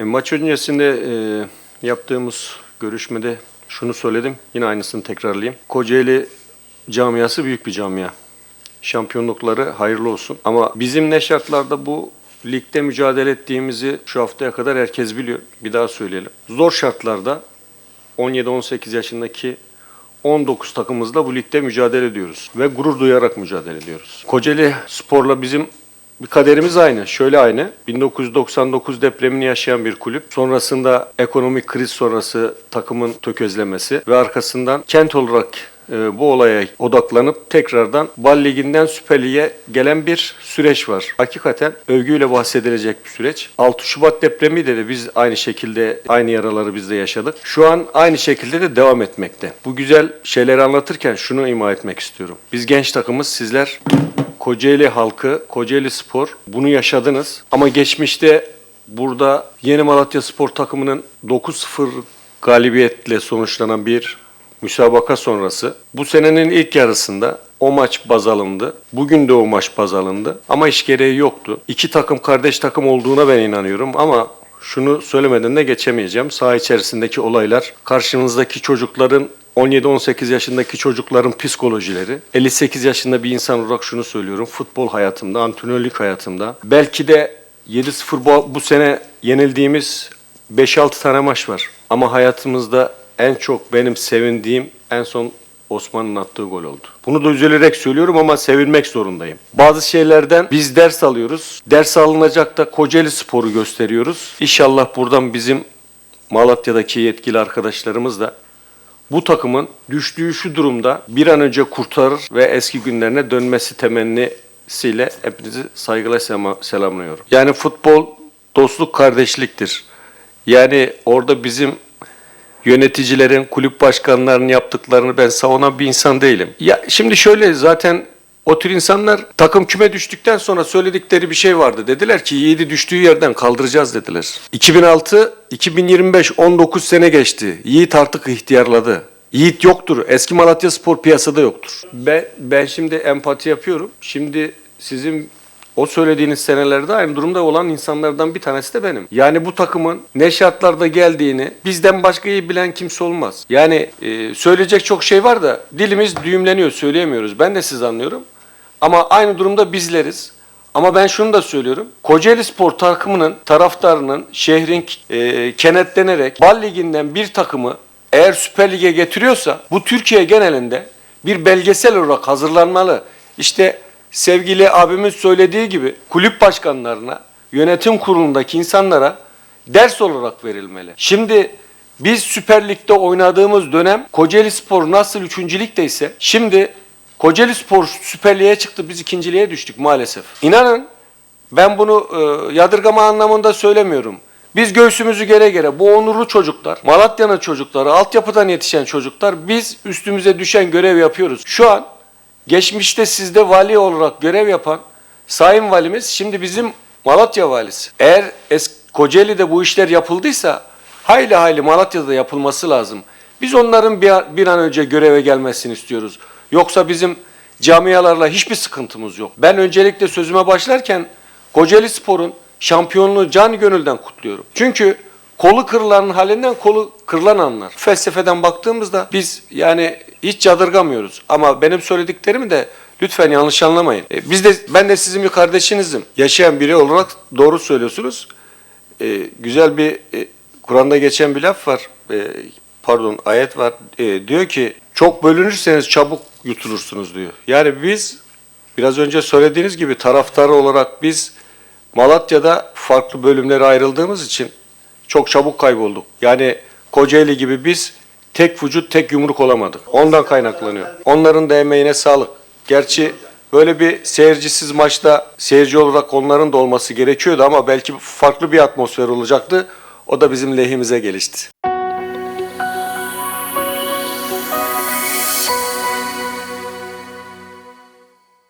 E, Maç öncesinde e, yaptığımız görüşmede şunu söyledim. Yine aynısını tekrarlayayım. Kocaeli camiası büyük bir camia. Şampiyonlukları hayırlı olsun. Ama bizim ne şartlarda bu ligde mücadele ettiğimizi şu haftaya kadar herkes biliyor. Bir daha söyleyelim. Zor şartlarda 17-18 yaşındaki 19 takımımızla bu ligde mücadele ediyoruz. Ve gurur duyarak mücadele ediyoruz. Kocaeli Spor'la bizim bir kaderimiz aynı. Şöyle aynı. 1999 depremini yaşayan bir kulüp. Sonrasında ekonomik kriz sonrası takımın tökezlemesi ve arkasından kent olarak e, bu olaya odaklanıp tekrardan Bal Ligi'nden Süper Lig'e gelen bir süreç var. Hakikaten övgüyle bahsedilecek bir süreç. 6 Şubat depremi de, biz aynı şekilde aynı yaraları biz de yaşadık. Şu an aynı şekilde de devam etmekte. Bu güzel şeyleri anlatırken şunu ima etmek istiyorum. Biz genç takımız sizler Kocaeli halkı, Kocaeli Spor bunu yaşadınız. Ama geçmişte burada Yeni Malatya Spor takımının 9-0 galibiyetle sonuçlanan bir müsabaka sonrası bu senenin ilk yarısında o maç baz alındı. Bugün de o maç baz alındı. Ama iş gereği yoktu. İki takım kardeş takım olduğuna ben inanıyorum ama şunu söylemeden de geçemeyeceğim. Saha içerisindeki olaylar, karşınızdaki çocukların 17-18 yaşındaki çocukların psikolojileri. 58 yaşında bir insan olarak şunu söylüyorum. Futbol hayatımda, antrenörlük hayatımda. Belki de 7-0 bu, bu sene yenildiğimiz 5-6 tane maç var. Ama hayatımızda en çok benim sevindiğim en son Osman'ın attığı gol oldu. Bunu da üzülerek söylüyorum ama sevinmek zorundayım. Bazı şeylerden biz ders alıyoruz. Ders alınacak da Kocaeli Spor'u gösteriyoruz. İnşallah buradan bizim Malatya'daki yetkili arkadaşlarımız da bu takımın düştüğü şu durumda bir an önce kurtarır ve eski günlerine dönmesi temennisiyle hepinizi saygıyla selamlıyorum. Yani futbol dostluk kardeşliktir. Yani orada bizim yöneticilerin, kulüp başkanlarının yaptıklarını ben savunan bir insan değilim. Ya şimdi şöyle zaten o tür insanlar takım küme düştükten sonra söyledikleri bir şey vardı. Dediler ki Yiğit'i düştüğü yerden kaldıracağız dediler. 2006, 2025, 19 sene geçti. Yiğit artık ihtiyarladı. Yiğit yoktur. Eski Malatya Spor piyasada yoktur. Ben, ben şimdi empati yapıyorum. Şimdi sizin o söylediğiniz senelerde aynı durumda olan insanlardan bir tanesi de benim. Yani bu takımın ne şartlarda geldiğini bizden başka iyi bilen kimse olmaz. Yani e, söyleyecek çok şey var da dilimiz düğümleniyor söyleyemiyoruz. Ben de siz anlıyorum. Ama aynı durumda bizleriz. Ama ben şunu da söylüyorum. Kocaeli Spor takımının taraftarının şehrin e, kenetlenerek Bal Ligi'nden bir takımı eğer Süper Lig'e getiriyorsa bu Türkiye genelinde bir belgesel olarak hazırlanmalı. İşte sevgili abimin söylediği gibi kulüp başkanlarına, yönetim kurulundaki insanlara ders olarak verilmeli. Şimdi biz Süper Lig'de oynadığımız dönem Kocaeli Spor nasıl üçüncülükte ise şimdi Kocaeli Spor Süper Lig'e çıktı biz ikinciliğe düştük maalesef. İnanın ben bunu e, yadırgama anlamında söylemiyorum. Biz göğsümüzü gere gere bu onurlu çocuklar, Malatya'nın çocukları, altyapıdan yetişen çocuklar biz üstümüze düşen görev yapıyoruz. Şu an geçmişte sizde vali olarak görev yapan Sayın Valimiz şimdi bizim Malatya valisi. Eğer es Kocaeli'de bu işler yapıldıysa hayli hayli Malatya'da da yapılması lazım. Biz onların bir, bir an önce göreve gelmesini istiyoruz. Yoksa bizim camialarla hiçbir sıkıntımız yok. Ben öncelikle sözüme başlarken Kocaeli Spor'un şampiyonluğu can gönülden kutluyorum. Çünkü kolu kırılanın halinden kolu kırılan anlar. Felsefeden baktığımızda biz yani hiç yadırgamıyoruz. Ama benim söylediklerimi de lütfen yanlış anlamayın. E, Biz de ben de sizin bir kardeşinizim. Yaşayan biri olarak doğru söylüyorsunuz. E, güzel bir e, Kur'an'da geçen bir laf var. E, pardon ayet var. E, diyor ki çok bölünürseniz çabuk yutulursunuz diyor. Yani biz biraz önce söylediğiniz gibi taraftarı olarak biz Malatya'da farklı bölümlere ayrıldığımız için çok çabuk kaybolduk. Yani Kocaeli gibi biz tek vücut tek yumruk olamadık. Ondan kaynaklanıyor. Onların da emeğine sağlık. Gerçi böyle bir seyircisiz maçta seyirci olarak onların da olması gerekiyordu ama belki farklı bir atmosfer olacaktı. O da bizim lehimize gelişti.